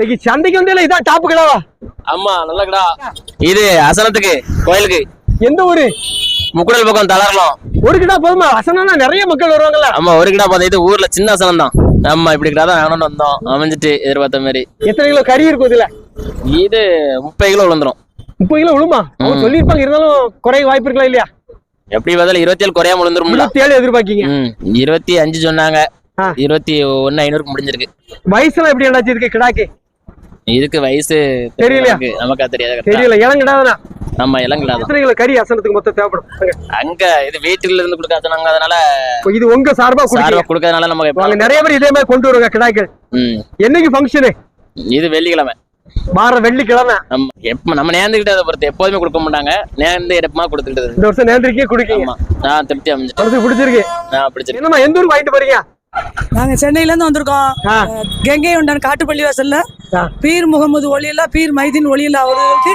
இன்னைக்கு சந்தைக்கு வந்து இதான் டாப் கிடாவா ஆமா நல்ல கடா இது அசனத்துக்கு கோயிலுக்கு. எந்த ஊரு? முக்குடல் பக்கம் தளரலாம். ஒரு கிடா போதுமா? அசனா நிறைய மக்கள் வருவாங்கல்ல. ஆமா ஒரு கிடா பார்த்தா இது ஊர்ல சின்ன அசனம் தான் ஆமா இப்படி கிடா தான் வேணும்னு வந்தோம். அமைஞ்சிட்டு எதிர்பார்த்த மாதிரி. எத்தனை கிலோ கறி இருக்கும் இதுல? இது முப்பது கிலோ விழுந்துரும். முப்பது கிலோ விழுமா? அவங்க. சொல்லியிருப்பாங்க இருந்தாலும் குறைய வாய்ப்பு இருக்கலாம் இல்லையா? எப்படி பார்த்தாலும் இருபத்தி ஏழு குறையாம விழுந்துரும்ல. இருபத்தி ஏழு எதிர்பார்க்கீங்க இருபத்தி அஞ்சு சொன்னாங்க. இருபத்தி ஒன்னு ஐநூறுக்கு முடிஞ்சிருக்கு. வயசுலாம் எப்படி என்னாச்சு இருக்கு கிடாக்கு? இதுக்கு வயசு தெரியலையா? நமக்கு- தெரியாது தெரியல இளம் கிடாதானா நம்ம இளங்கிடா தான். எத்தனை கிலோ கறி அசனத்துக்கு மொத்தம் தேவைப்படும். அங்க இது வீட்டுல இருந்து கொடுக்காதனாங்க அதனால இது உங்க சார்பா சார்பா கொடுக்கறதுனால நமக்கு நிறைய பேர் இதே மாதிரி கொண்டு வருவாங்க கிடாக்கள் ம். என்னைக்கு ஃபங்க்ஷனு இது வெள்ளிக்கிழமை. வார வெள்ளிக்கிழமை. நம்ம எப்ப நம்ம நேர்ந்துக்கிட்டதை பொறுத்து எப்போதுமே கொடுக்க மாட்டாங்க. நேர்ந்து இடமா கொடுத்துக்கிட்டது? இந்த வருஷம் நேந்திரிக்கே குடிக்கீங்க ஆமா. நான் திருப்தி மனசுக்கு பிடிச்சிருக்கு. நான் பிடிச்சிருக்கேன். என்னம்மா எந்த ஊருக்கு வாங்கிட்டு போறீங்க? நாங்க சென்னையில இருந்து வந்திருக்கோம். கங்கை உண்டன் காட்டுப்பள்ளி வாசல்ல. பீர் முகமது ஒளியில்லா பீர் மைதீன் ஒளியில்லா அவர்களுக்கு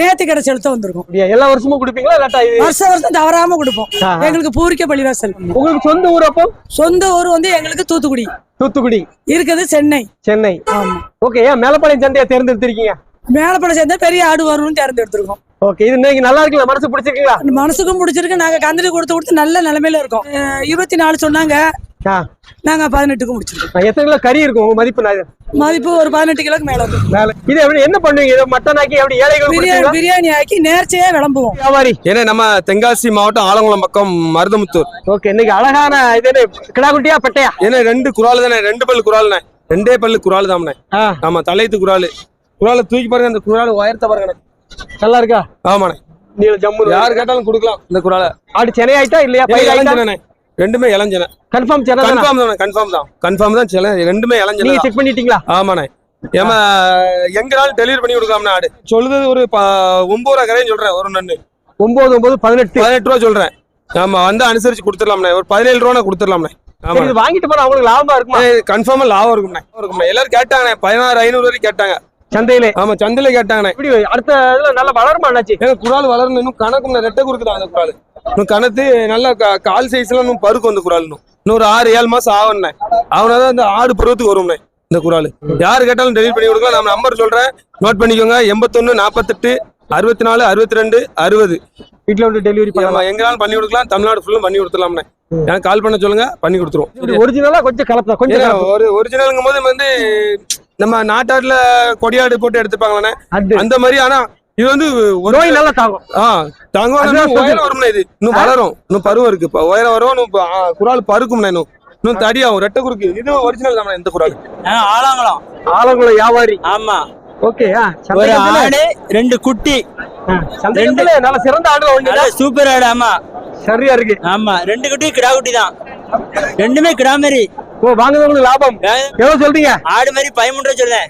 நேர்த்தி கடை செலுத்த வந்திருக்கோம். எல்லா வருஷமும் குடிப்பீங்களா? இது வருஷம் வருஷம் தவறாம கொடுப்போம். எங்களுக்கு பூரிக்க பள்ளிவாசல். உங்களுக்கு சொந்த ஊர் அப்போ? சொந்த ஊர் வந்து எங்களுக்கு தூத்துக்குடி. தூத்துக்குடி. இருக்குது சென்னை. சென்னை. ஓகே ஏன் மேலப்பாளையம் சந்தையா தேர்ந்தெடுத்திருக்கீங்க? மேலப்பட சேர்ந்தா பெரிய ஆடு வரும்னு தேர்ந்தெடுத்திருக்கோம். ஓகே இது இன்னைக்கு நல்லா இருக்குல்ல? மனசு பிடிச்சிருக்கீங்களா? மனசுக்கும் பிடிச்சிருக்கு. நாங்க கந்தளி கொடுத்து கொடுத்து நல்ல நிலைமையில இருக்கோம். இருபத்தி நாலு சொன்னாங்க. நாங்க பதினெட்டுக்கு முடிச்சிருக்கோம். எத்தனை கிலோ கறி இருக்கும்? உங்க மதிப்பு மதிப்பு ஒரு பதினெட்டு கிலோக்கு மேல இருக்கும் மேல. இது எப்படி என்ன பண்ணுவீங்க? இதை மட்டன் ஆக்கி எப்படி ஏழைகள் பிரியாணி? பிரியாணி ஆக்கி நேர்ச்சியே விளம்புவோம். வியாபாரி. ஏன்னா நம்ம தென்காசி மாவட்டம் ஆலங்குளம் பக்கம் மருதமுத்தூர். ஓகே இன்னைக்கு அழகான இது என்ன, கிடா குட்டியா பட்டையா? ஏன்னா ரெண்டு குரால் தானே? ரெண்டு பல்லு குரால்ண்ணே ரெண்டே பல்லு குரால் தாம்ண்ணே. ஆமா தலையத்து குரால் குராலை தூக்கி பாருங்க அந்த குரால் உயரத்தை பாருங்கண்ணே. நல்லா இருக்கா? ஆமாண்ணே. நீல ஜம்மு யார் கேட்டாலும் கொடுக்கலாம் இந்த குராலை ஆடு சென்னை ஆயிட்டா இல்லையா? பயிர் ஆயிட்டா? இளஞ்சனே ரெண்டுமே இளஞ்சன. கன்ஃபார்ம் தானா? கன்ஃபார்ம் தானே கன்ஃபார்ம் தான். கன்ஃபார்ம் தான் சில ரெண்டுமே இளஞ்சன நீங்க செக் பண்ணிட்டீங்களா? ஆமாண்ணே. ஏமா எங்கனாலும் டெலிவரி பண்ணி கொடுக்கலாம்ண்ணே ஆடு. சொல்லுது ஒரு ஒன்பது ரூபா கரையும் சொல்றேன் ஒரு நன்னு ஒன்பது ஒன்பது பதினெட்டு. பதினெட்டு ரூபா சொல்றேன். ஆமா வந்து அனுசரிச்சு கொடுத்துடலாம்ண்ணே. ஒரு பதினேழு ரூபா கொடுத்துடலாம்ண்ணே. வாங்கிட்டு போனா அவங்களுக்கு லாபமா இருக்குமா? கன்ஃபார்மா லாபம் இருக்கும்ண்ணே. இருக்கும்ண்ணே. எல்லாரும் கேட்டாங்கண்ணே பதினாறு ஐநூறு வரைக்கும் கேட்டாங்க. சந்தையிலே? ஆமா சந்தையில கேட்டாங்கண்ணே. இப்படி அடுத்த இதுல நல்லா வளருமா ஏங்க குரால் வளரணும் இன்னும் கணக்கு ரெட்டை குறுக்குதான் அந்த கா- கால் சைஸ்ல இன்னும் பருக்கு அந்த குரால் இன்னும் இன்னும் ஒரு ஆறு ஏழு மாசம் ஆகும்ண்ணே அவனாதான் இந்த ஆடு பருவத்துக்கு வரும்ண்ணே இந்த குரால். யாரு கேட்டாலும் டெலிவரி பண்ணி கொடுக்கலாம். நம்ம நம்பர் சொல்றேன். நோட் பண்ணிக்கோங்க. எண்பத்தொன்னு நாற்பத்தெட்டு அறுபத்தி நாலு அறுபத்தி ரெண்டு அறுபது. வீட்டுல வந்து டெலிவரி பண்ணலாம்? எங்கனாலும் பண்ணி கொடுக்கலாம். தமிழ்நாடு ஃபுல்லும் பண்ணி கொடுத்துலாம்ண்ணே எனக்கு கால் பண்ண சொல்லுங்க. பண்ணி கொடுத்துருவோம். ஒரிஜினலா கொஞ்சம் கலப்பா கொஞ்சம். ஒரு ஒரிஜினலுங்கும் போது வந்து நம்ம நாட்டாடுல கொடியாடு போட்டு எடுத்துப்பாங்களே அந்த மாதிரி ஆனா இது வந்து ஒரு நோய் நல்லா தாகும் ஆ தங்கம். சொல்றேன். உயரம் வரும்ண்ணே இது? இன்னும் வளரும். இன்னும் பருவம் இருக்கு. இப்ப உயரம் வரும் இன்னும் குரால் பருக்கும்ண்ணே இன்னும். இன்னும் தடியாகும். ரெட்டை குறுக்கு. இது ஒரிஜினல் தான் இந்த குரால். ஆலாங்குளம். ஆலங்குளம் வியாபாரி. ஆமா. ஓகே ஒரு ஆடு ரெண்டு குட்டி. சந்தைக்கு நல்ல சிறந்த ஆடு வாங்கிட்டா சூப்பர் ஆடு ஆமா. சரியா இருக்கு. ஆமா. ரெண்டு குட்டி கிடா குட்டி தான். ரெண்டுமே கிடா மாதிரி ஓ வாங்குறவங்களுக்கு லாபம். எவ்வளவு சொல்றீங்க? ஆடு மாதிரி பதிமூணு ரூபா சொல்லுவேன்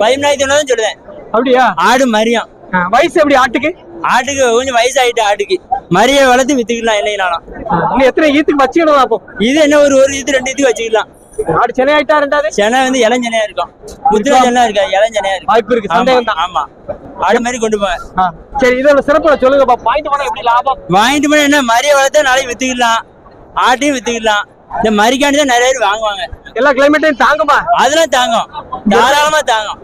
பதிமூணாயிரத்தி ஒண்ணு தான் சொல்லுவேன் அப்படியா? ஆடு மரியம். ஆ, வயசு எப்படி ஆட்டுக்கு? ஆட்டுக்கு கொஞ்சம் வயசாயிட்டு ஆட்டுக்கு. மரிய வளர்த்து வித்துக்கலாம் இல்லைனாலும் இன்னும் எத்தனை ஈத்துக்கு வச்சுக்கணும் அப்போ? இது என்ன ஒரு ஒரு இது ரெண்டு இது வச்சுக்கலாம். ஆடு சென்னை ஆயிட்டா ரெண்டாவது? செனை வந்து இளஞ்சனையா இருக்கும். முத்திர சென்னா இருக்கா இளஞ்சனையா இருக்கும். வாய்ப்பு இருக்கு சந்தேகம் தான். ஆமா. ஆடு மாதிரி கொண்டு போவேன். சரி இதோட சிறப்புல சொல்லுங்கப்பா பாயிண்ட் பண்ண எப்படி லாபம்? வாங்கிட்டு போய் என்ன மரிய வளர்த்தா நாளைக்கு வித்துக்கலாம். ஆட்டையும் வித்துக்கலாம். இந்த மரிக்காண்டி தான் நிறைய பேர் வாங்குவாங்க. எல்லா கிளைமேட்டையும் தாங்குமா? அதெல்லாம் தாங்கும். தாராளமா தாங்கும்.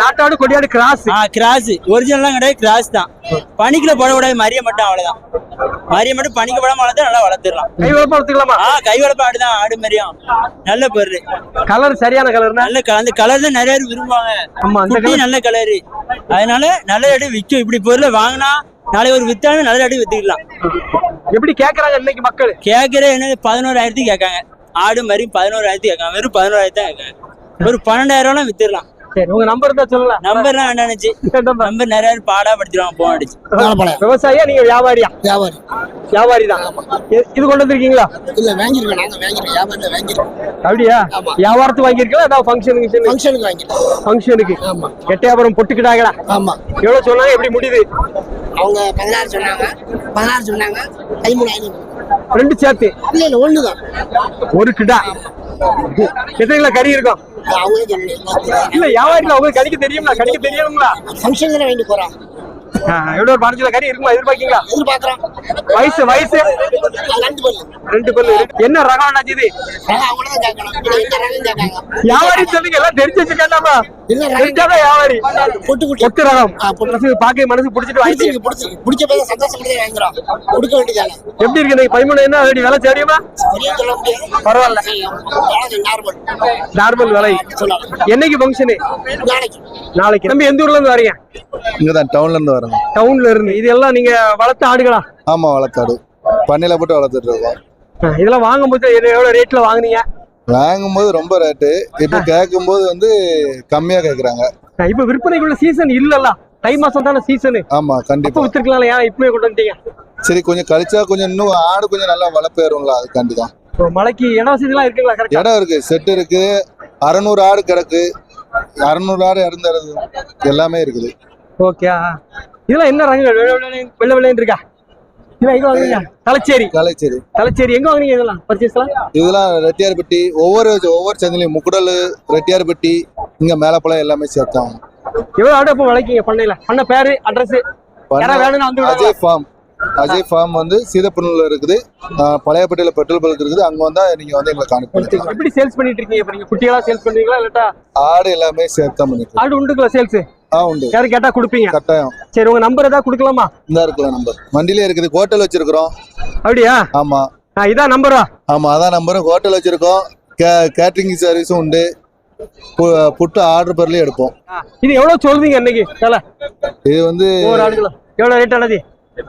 நாட்டாடு கொடியாடு கிராஸ் கிராஸ் ஒரிஜினல்லாம் கிடையாது கிராஸ் தான். பனிக்குள்ள போடக்கூடாது மரிய மட்டும் அவ்வளவுதான். மரிய மட்டும் பனிக்க போடாம வளர்த்தா நல்லா வளர்த்துடலாம். கை வளர்ப்பா எடுத்துக்கலாமா ஆ கை வளர்ப்பு ஆடுதான் ஆடு மரியம். நல்ல பொருள் கலர் சரியான கலர்னா நல்ல கலர் அந்த கலர் தான் நிறைய பேர் விரும்புவாங்க. ஆமா அந்த கலர் நல்ல கலரு அதனால நல்ல ரேட்டு விற்கும். இப்படி பொருளை வாங்கினா நாளைக்கு ஒரு வித்தாலும் நல்ல ரேட்டு வித்துக்கலாம். எப்படி கேக்குறாங்க இன்னைக்கு மக்கள்? கேட்கற என்ன பதினோராயிரத்துக்கு கேட்காங்க. ஆடு மாதிரி பதினோராயிரத்துக்கு கேட்காங்க. வெறும் பதினோராயிரத்து தான் கேட்காங்க. ஒரு பன்னெண்டாயிரம் ரூபாய் வித்துடலாம். சரி உங்க நம்பர் தான் சொல்லுங்க நம்பர்லாம் வேண்டாம்னுச்சு நம்பர் நிறைய பேர் பாடா படுத்திடுவாங்க போன் அடிச்சு. விவசாயியா நீங்க வியாபாரியா? வியாபாரி. வியாபாரி தான் இது கொண்டு வந்திருக்கீங்களா? இல்ல வாங்கிருக்கோம் நாங்க வாங்கிருக்கோம் வியாபாரத்தை வாங்கிருக்கோம். அப்படியா? ஆமா. வியாபாரத்துக்கு வாங்கியிருக்கீங்களா? ஏதாவது ஃபங்க்ஷனுக்கு ஃபங்க்ஷனுக்கு வாங்கிருக்கோம் ஃபங்க்ஷனுக்கு ஆமா. எட்டயபுரம் பொட்டுக்கிட்டாங்களா? ஆமா. எவ்வளவு சொன்னாங்க? எப்படி முடியுது? அவங்க பதினாறு சொன்னாங்க. பதினாறு சொன்னாங்க. பதிமூணு ஐநூறு. ரெண்டு சேர்த்து. இல்ல இல்ல ஒண்ணுதான். ஒரு கிடா. எத்தனை கிலோ கறி இருக்கும் இல்ல வியாபாரில உங்களுக்கு கடிக்க தெரியுங்களா கடிக்க தெரியணுங்களா ஃபங்க்ஷன் தானே வாங்கிட்டு போறோம். ஆ, எவ்வளவு ஒரு பதினஞ்சு கறி இருக்குமா எதிர்பார்க்கீங்களா? எதிர்பார்க்குறோம். வயசு வயசு? ரெண்டு பல்லு. ரெண்டு பல்லு என்ன ரகம் அண்ணாச்சி இது? வியாபாரி சொல்லுங்க எல்லாம் தெரிஞ்சு வச்சுக்கலாமா இல்ல ரகம் வியாபாரி பொட்டு ரகம். பொட்டு. மனசு பாக்க மனசு பிடிச்சிட்டு வாங்கிட்டு பிடிச்ச போய் சந்தோஷப்பட்டு வாங்குறோம் கொடுக்க வேண்டியதானே? எப்படி இருக்கு இன்னைக்கு பதிமூணு? என்ன அப்படி விலை சரியுமா? பெரிய சொல்ல முடியாது. பரவாயில்ல. நார்மல் நார்மல் விலை. சொல்லலாம் என்னைக்கு ஃபங்க்ஷனு நாளைக்கு. நாளைக்கு. தம்பி எந்த ஊர்ல இருந்து வரீங்க? இங்கதான் டவுன்ல இருந்து வரோம் டவுன்ல இருந்து. இது எல்லாம் நீங்க வளர்த்த ஆடுகளா? ஆமா வளர்க்காடு பண்ணையில போட்டு வளர்த்துட்டு இருக்கோம். இதெல்லாம் வாங்கும்போது என்ன- எவ்வளவு ரேட்ல வாங்குனீங்க? வாங்கும்போது ரொம்ப ரேட்டு இப்ப கேட்கும்போது வந்து கம்மியா கேக்குறாங்க. இப்ப விற்பனைக்குள்ள சீசன் இல்லல்ல. தை மாசம் தானே சீசனு ஆமா கண்டிப்பா. வித்துருக்கலாம் ஏன் இப்பவே கொண்டு வந்துட்டீங்க? சரி கொஞ்சம் கழிச்சா கொஞ்சம் இன்னும் ஆடு கொஞ்சம் நல்லா வளர்ப்பேறும்ல அதுக்காண்டி தான் மலைக்கு இட வசதி எல்லாம் இருக்குங்களா கரெக்டா இடம் இருக்கு செட் இருக்கு. அறநூறு ஆடு கிடக்கு. அறநூறு ஆடு இறந்துறது எல்லாமே இருக்குது. ஓகே இதெல்லாம் என்ன ரகங்கள்? வெள்ளை வெள்ளை வெள்ளை வெள்ளைன்னு இருக்கா? எங்க வாங்குறீங்க? தலைச்சேரி. கலைச்சேரி தலைச்சேரி. எங்க வாங்குனீங்க இதெல்லாம்? பர்ச்சேஸ்லாம் இதெல்லாம் ரெட்டியார்பட்டி. ஒவ்வொரு ஒவ்வொரு சந்தையிலையும் முக்குடல் ரெட்டியார்பட்டி இங்க மேலப்பழம் எல்லாமே சேர்த்தாங்க எவ்வளவு ஆடு அப்போ வளைக்கீங்க பண்ணையில? பண்ண பேரு அட்ரஸ் வேணும்னு வந்து? அஜய் ஃபார்ம் அஜய் ஃபார்ம் வந்து சீதப்பண்ணூர்ல இருக்குது. பழையப்பட்டியில பெட்ரோல் பல்க் இருக்குது. அங்க வந்தா நீங்க வந்து எங்களை கான்டெக்ட் பண்ணிக்கலாம். எப்படி சேல்ஸ் பண்ணிட்டு இருக்கீங்க? இப்ப நீங்க குட்டிகளா சேல்ஸ் பண்ணுவீங்களா இல்லாட்டா? ஆடு எல்லாமே சேர்த்தா பண்ணிக்கலாம். ஆடு உண்டுங்களா சேல்ஸ் உண்டு. யாரும் கேட்டா கொடுப்பீங்க? கட்டாயம். சரி உங்க நம்பர் ஏதாவது கொடுக்கலாமா? இந்த இருக்குல்ல நம்பர் வண்டியிலே இருக்குது ஹோட்டல் வச்சிருக்கிறோம். அப்படியா? ஆமா. இதான் நம்பரா ஆமா அதான் நம்பரும் ஹோட்டல் வச்சிருக்கோம். கேட்டரிங் சர்வீஸும் உண்டு. புட்டு ஆர்டர் பேர்லயும் எடுப்போம். இது எவ்வளவு சொல்றீங்க இன்னைக்கு? விலை? இது வந்து எவ்வளவு ரேட் ஆனது?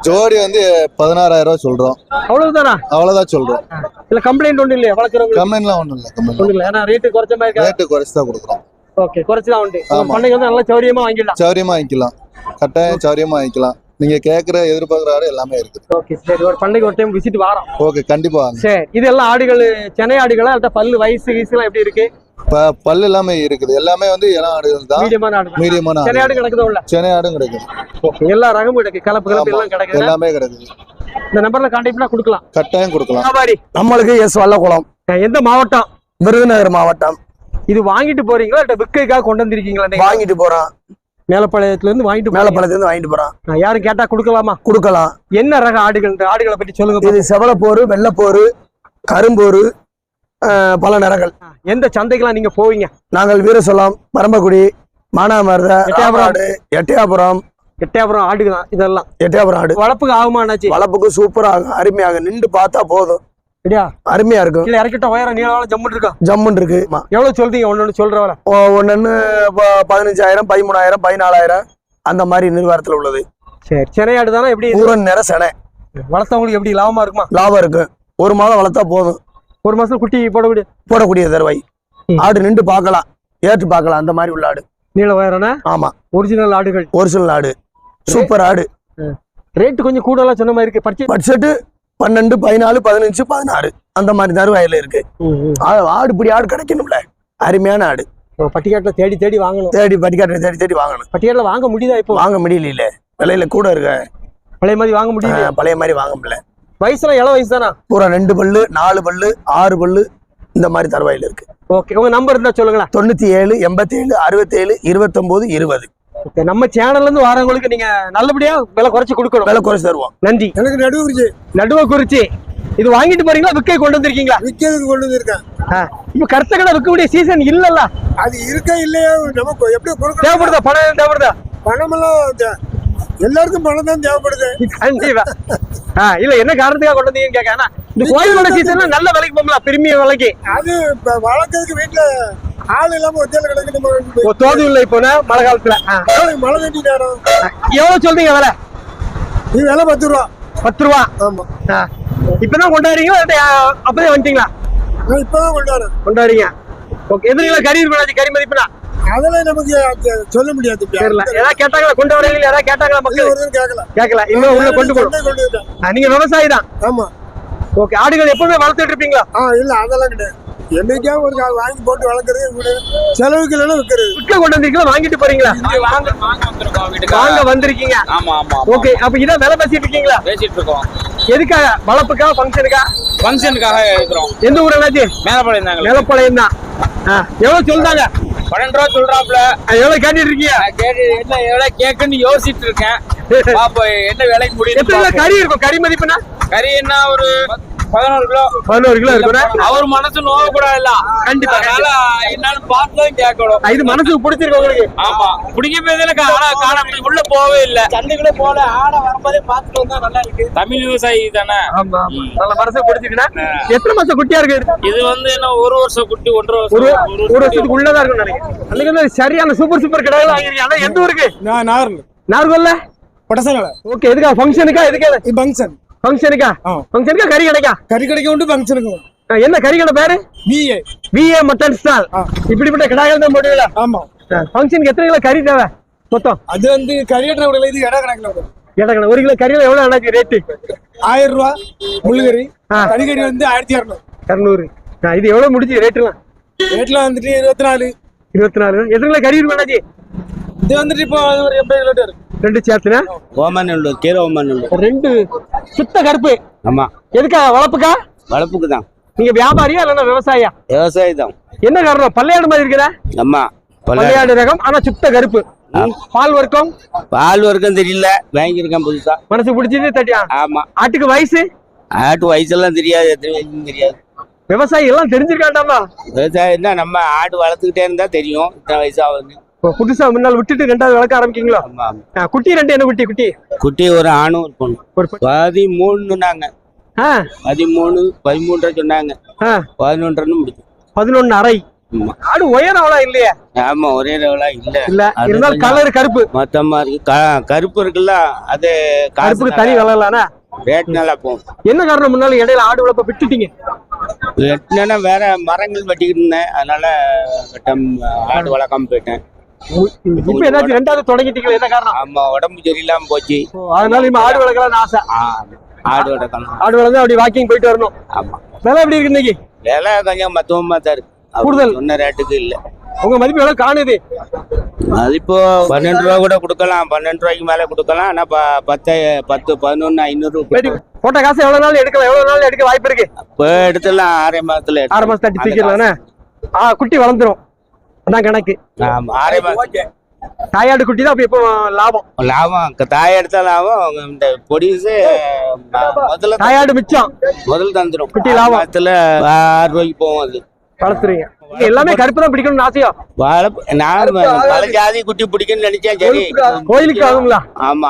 ஜோடி வந்து பதினாறாயிரம் ரூபாய் சொல்றோம். அவ்வளவுதானா? அவ்வளவுதான் சொல்றோம். இல்ல கம்ப்ளைண்ட் ஒண்ணு இல்லையா? வளர்க்குறவங்க கம்மிலாம் ஒண்ணும் இல்லை கம்மி ஒண்ணு இல்ல. ஏன்னா ரேட்டு குறைச்ச மாதிரி ரேட்டு குறைச்சு தான் கொடுக்குறோம். ஓகே குறைச்சுதான் உண்டு. பண்ணைக்கு வந்து நல்லா சௌரியமா வாங்கிடலாம். சௌரியமா வாங்கிக்கலாம். கட்டாயம் சௌரியமா வாங்கிக்கலாம். நீங்க கேக்குற எதிர்பார்க்குற ஆடு எல்லாமே இருக்குது. ஓகே சரி ஒரு பண்ணைக்கு ஒரு டைம் விசிட் வாரம். ஓகே கண்டிப்பா சரி இதெல்லாம் ஆடுகள் சென்னை ஆடுகளா? இல்ல பல்லு வயசு வயசுலாம் எப்படி இருக்கு? பல்லு எல்லாமே இருக்குது. எல்லாமே வந்து இனம் ஆடுகள் தான். மீடியமான ஆடு மீடியமான சென்னை ஆடு கிடக்குதோ இல்ல சென்னை ஆடும் கிடைக்கும் ஓகே எல்லா ரகமும் கிடக்கு கலப்பு கலப்பு. எல்லாம் கிடக்குது. எல்லாமே கிடைக்குது. இந்த நம்பர்ல கான்டாக்ட் பண்ணா கொடுக்கலாம். கட்டாயம் கொடுக்கலாம். நம்மளுக்கு எஸ் வல்லகுளம். எந்த மாவட்டம்? விருதுநகர் மாவட்டம். இது வாங்கிட்டு போறீங்களா? இல்ல விற்கைக்காக கொண்டு வந்திருக்கீங்களா? வாங்கிட்டு போறோம். மேலப்பாளையத்துல இருந்து வாங்கிட்டு போறீங்க. மேலப்பழத்துல இருந்து வாங்கிட்டு போறோம். ஆ, யாரும் கேட்டா கொடுக்கலாமா? கொடுக்கலாம். என்ன ரக ஆடுகள் ஆடுகளை பத்தி சொல்லுங்க இது செவலப்போரு வெள்ளப்போரு கரும்போரு பல நிறங்கள். எந்த சந்தைக்கெல்லாம் நீங்க போவீங்க? நாங்கள் வீரசொல்லாம் பரம்பக்குடி மானாமருத எட்டயபுரம். எட்டயாபுரம். எட்டயாபுரம் ஆடுகள் இதெல்லாம். எட்டயாபுரம் ஆடு. வளர்ப்புக்கு ஆகுமாண்ணாச்சு வளப்புக்கு சூப்பராக அருமையாக நின்று பார்த்தா போதும். சரியா? அருமையா இருக்கும். இல்ல இறக்கிட்ட உயரம் நீளம் ஜம்முன்னு இருக்கா? ஜம்முன் இருக்கு. எவ்வளவு சொல்றீங்க? ஒண்ணு சொல்றவர ஒ- ஒண்ணொன்னு ப- பதினஞ்சாயிரம் பதிமூணாயிரம் பதினாலாயிரம் அந்த மாதிரி நிர்வாகத்துல உள்ளது. சரி. சென்னை ஆடு தானே? எப்படி? பூரன் நிற செனை. வளர்த்தவங்களுக்கு எப்படி? லாபமா இருக்குமா? லாபம் இருக்கும் ஒரு மாதம் வளர்த்தா போதும். ஒரு மாசம் குட்டி போடக்கூடிய போடக்கூடிய தருவாய். ஆடு நின்று பார்க்கலாம். ஏற்று பார்க்கலாம். அந்த மாதிரி உள்ள ஆடு. நீள உயரம்னா ஆமா. ஒரிஜினல் ஆடுகள். ஒரிஜினல் ஆடு. சூப்பர் ஆடு. ரேட் கொஞ்சம் கூடுதலா சொன்ன மாதிரி இருக்கு. பட்ஜெட்டு பன்னெண்டு பதினாலு பதினஞ்சு பதினாறு. அந்த மாதிரி தருவாயில இருக்கு. ஆ- ஆடு இப்படி ஆடு கிடைக்கணும்ல. அருமையான ஆடு. பட்டிக்காட்டுல தேடி தேடி வாங்கணும். தேடி பட்டிக்காட்டு தேடி தேடி வாங்கணும். பட்டிக்காட்டுல வாங்க முடியுதா இப்போ? வாங்க முடியல விலையில கூட இருக்க. பழைய மாதிரி வாங்க முடியல பழைய மாதிரி வாங்க முடியல. வயசுல இள வயசு தானா பூரா ரெண்டு பல்லு நாலு பல்லு ஆறு பல்லு இந்த மாதிரி தருவாயில இருக்கு. ஓகே உங்க நம்பர் இருந்தா சொல்லுங்களேன். தொண்ணூத்தி ஏழு எண்பத்தி ஏழு அறுபத்தேழு இருபத்தொன்பது இருபது. Okay, நம்ம சேனல்ல இருந்து வரவங்களுக்கு நீங்க நல்லபடியா விலை குறைச்சு கொடுக்கணும். விலை குறைச்சு தருவோம். நன்றி. எனக்கு நடுவு குறிச்சி நடுவ குறிச்சி இது வாங்கிட்டு போறீங்களா விற்கை கொண்டு வந்திருக்கீங்களா? விற்கிறதுக்கு கொண்டு வந்திருக்கேன். இப்ப கருத்த கடை விற்கக்கூடிய சீசன் இல்லல்ல. அது இருக்கா இல்லையா? நமக்கு எப்படி கொடுக்க தேவைப்படுதா? பணம் தேவைப்படுதா? பணமெல்லாம் தே- எல்லாருக்கும் பணம் தான் தேவைப்படுது. கண்டிப்பா. இல்ல என்ன காரணத்துக்காக கொண்டு வந்தீங்கன்னு கேட்க ஆனா இந்த கோயிலோட சீசன்ல நல்ல விலைக்கு போகல பிரிமிய விலைக்கு. அது இப்ப வளர்க்கறதுக்கு வீட்டுல ஆள் இல்லாம ஒத்தையில கிடக்கு நம்ம ஓ, தோது இல்லை இப்போ மழை காலத்துல. மழை தண்ணி நேரம் எவ்வளவு சொல்றீங்க விலை? இது விலை பத்து ரூபா. பத்து ரூபா. ஆமா. இப்பதான் ஆ, அப்பவே வந்துட்டீங்களா? இப்பதான் கொண்டு வரேன் கொண்டாடுறீங்க. ஓகே எதிரில கறி இருக்கணும் கறி மதிப்புனா? அதெல்லாம் நமக்கு சொல்ல முடியாது. தெரியல. ஏதாவது கேட்டாங்களா கொண்டு வரீங்க யாராவது கேட்டாங்களா மக்கள்? கேட்கல. கேட்கல. இன்னும் உள்ள கொண்டு போகணும். நீங்க விவசாயி தான் ஆமா. ஓகே ஆடுகள் எப்பவுமே வளர்த்துட்டு இருப்பீங்களா? இல்ல அதெல்லாம் கிடையாது. என்னைக்கா ஒரு கா- வாங்கி போட்டு வளர்க்கறது? கூட செலவுக்கு இல்லைன்னா விற்கிறது. விற்க கொண்டு வந்திருக்கீங்களா? வாங்கிட்டு போறீங்களா? வாங்க வாங்க வந்திருக்கோம் வீட்டுக்கு. வாங்க வந்திருக்கீங்க. ஆமா ஆமா ஓகே அப்ப இதான் விலை பேசிட்டு இருக்கீங்களா? பேசிட்டு இருக்கோம். எதுக்காக? வளர்ப்புக்கா ஃபங்க்ஷனுக்கா ஃபங்க்ஷனுக்காக இருக்கிறோம். எந்த ஊர் என்னாச்சு மேலப்பாளையம் தாங்க நிலப்பாளையம் தான். எவ்வளவு சொல்றாங்க? பன்னெண்டு ரூபா சொல்றாப்ல எவ்வளவு கேட்டுட்டு இருக்கீங்க என்ன எவ்வளவு கேக்குன்னு யோசிச்சுட்டு இருக்கேன். என்ன விலைக்கு கிலோ கறி இருக்கும்? கறி மதிப்புனா? கறி என்ன ஒரு பதினோரு கிலோ. பதினோரு கிலோ இருக்கும் அவர் மனசு நோக கூடாதுல்ல கண்டிப்பா, அதனால என்னன்னு பார்த்து தான் கேட்கணும். இது மனசுக்கு பிடிச்சிருக்கு உங்களுக்கு. ஆமா. பிடிக்க போயதுல ஆனா காண முடியும். உள்ள போவே இல்ல. சந்தைக்குள்ள போல ஆடை வரும்போதே பார்த்துட்டு வந்தா நல்லா இருக்கு. தமிழ் விவசாயி தானே? ஆமா நல்ல மனசுக்கு பிடிச்சிருக்குன்னா எத்தனை மாசம் குட்டியா இருக்கு இது? வந்து என்ன ஒரு வருஷம் குட்டி ஒன்றரை ஒரு வருஷம் ஒரு வருஷத்துக்கு உள்ளதா இருக்கும் நினைக்கிறேன். அன்னைக்கு வந்து சரியான சூப்பர் சூப்பர் கடைகள் வாங்கிருக்கீங்க ஆனா எந்த ஊருக்கு? நான் நாகர்ல நார்கோல்ல படசால ஓகே எதுக்கா ஃபங்க்ஷனுக்கா எதுக்கு? ஃபங்க்ஷன் ஃபங்க்ஷனுக்கா ஆ. ஃபங்க்ஷனுக்கா கறி கடைக்கா? கறி கடைக்கு உண்டு ஃபங்க்ஷனுக்கு என்ன கறி கடை பேரு? PA VA mutton stall. இப்படிப்பட்ட கடைகள் தான் போடுவீங்களா ஆமா. ஃபங்க்ஷனுக்கு எத்தனை கிலோ கறி தேவை? மொத்தம்? அது வந்து கறியற்ற விடல இது இட கணக்குல வரும். இடக்கண ஒரு கிலோ கறியில எவ்வளவு அண்ணாச்சி ரேட்டு ஆயிரம் ரூபா முள்ளுகறி. கறிக்கறி வந்து ஆயிரத்தி இரநூறு இரநூறு இது எவ்வளவு முடிச்சு ரேட்டுலாம் ரேட்ல வந்துட்டு இருபத்தி நாலு இருபத்தி நாலு எத்தனை கிலோ கறி இருக்கும் அண்ணாச்சி? இது வந்துட்டு இப்போ ஒரு எண்பது கிலோ ரெண்டு சேர்த்துனா? ஓமநல்லூர் கீரை ஓமநல்லூர் ரெண்டு சுத்த கருப்பு. ஆமா. எதுக்கா வளர்ப்புக்கா? வளர்ப்புக்கு தான். நீங்க வியாபாரியா இல்லைன்னா விவசாயியா? விவசாயி தான். என்ன காரணம்? பல்லையாடு மாதிரி இருக்கிற? ஆமா பல்லையாடு ரகம் ஆனா சுத்த கருப்பு. பால் வர்க்கம்? பால் வரைக்கும் தெரியல வாங்கியிருக்கேன் புதுசா. மனசு பிடிச்சது தட்டியா? ஆமா. ஆட்டுக்கு வயசு? ஆட்டு வயசெல்லாம் தெரியாது எத்தனை வயசுன்னு தெரியாது. விவசாயி எல்லாம் தெரிஞ்சிருக்காண்டாமா? விவசாயம் தான் நம்ம ஆடு வளர்த்துக்கிட்டே இருந்தா தெரியும் இத்தனை வயசு ஆகுது இப்போ புதுசா முன்னால் விட்டுட்டு ரெண்டாவது வளர்க்க ஆரம்பிக்கீங்களோ குட்டி ரெண்டு என்ன குட்டி குட்டி? குட்டி ஒரு ஆணும் ஒரு பொண்ணு ஒரு பதிமூணுனாங்க பதிமூணு பதிமூன்றரை சொன்னாங்க. ஆ. பதினொன்றரை முடிச்சு. பதினொன்னு ஆமா. ஆடு உயரம் அவ்வளோ இல்லையா? ஆமா ஒரே லெவலா இல்ல. இல்ல. இருந்தாலும் கலர் கருப்பு. மொத்தமா இருக்கு. கருப்பு இருக்குல்ல அது கருப்புக்கு தனி விலைலானா ரேட் நல்லா போகும். என்ன காரணம் முன்னால இடையில ஆடு வளர்ப்ப விட்டுட்டீங்க? வெட்டினா வேற மரங்கள் வெட்டிக்கிட்டு இருந்தேன். அதனால ஆடு வளர்க்காம போயிட்டேன். இப்ப ஏதாச்சும் ரெண்டாவது தொடங்கிட்டீங்களா? என்ன காரணம்? ஆமா உடம்பு சரியில்லாம போச்சு. அதனால இப்ப ஆடு வளர்க்கலாம்னு ஆசை. ஆடு வளர்க்கலாம். ஆடு வளர்ந்து அப்படி வாக்கிங் போயிட்டு வரணும். ஆமா. விலை எப்படி இருக்கு இன்னைக்கு? விலை கொஞ்சம் தான் இருக்கு. கூடுதல். சொன்ன ரேட்டுக்கு இல்ல. உங்க மதிப்பு எவ்வளவு காணுது? அது இப்போ பன்னெண்டு ரூபா கூட கொடுக்கலாம். பன்னெண்டு ரூபாய்க்கு மேல கொடுக்கலாம். ஆனா பத்து பத்து பதினொன்னு ஐநூறு போட்ட காசு எவ்வளவு நாள் எடுக்கலாம்? எவ்வளவு நாள் எடுக்க வாய்ப்பு இருக்கு? இப்போ எடுத்துடலாம். ஆறே மாசத்துல ஆறு மாசம் தட்டி தூக்கிடலானே ஆ குட்டி வளர்ந்துரும். அதான் கணக்கு. தாயாடு குட்டி தான் அப்ப இப்போ லாபம். லாபம். க- தாய் எடுத்தா லாபம். இந்த பொடிசு முதல்ல தாயாடு மிச்சம். முதல்ல தந்துரும். குட்டி லாபம். மாசத்துல ஆறு ரூபாய்க்கு போகும் அது. வளர்த்துறீங்க. எல்லாமே கருப்பு தான் பிடிக்கணும்னு ஆசையா? வாழை நான் பல ஜாதி குட்டி பிடிக்குன்னு நினைச்சேன் சரி. கோயிலுக்கு ஆகுங்களா ஆமா.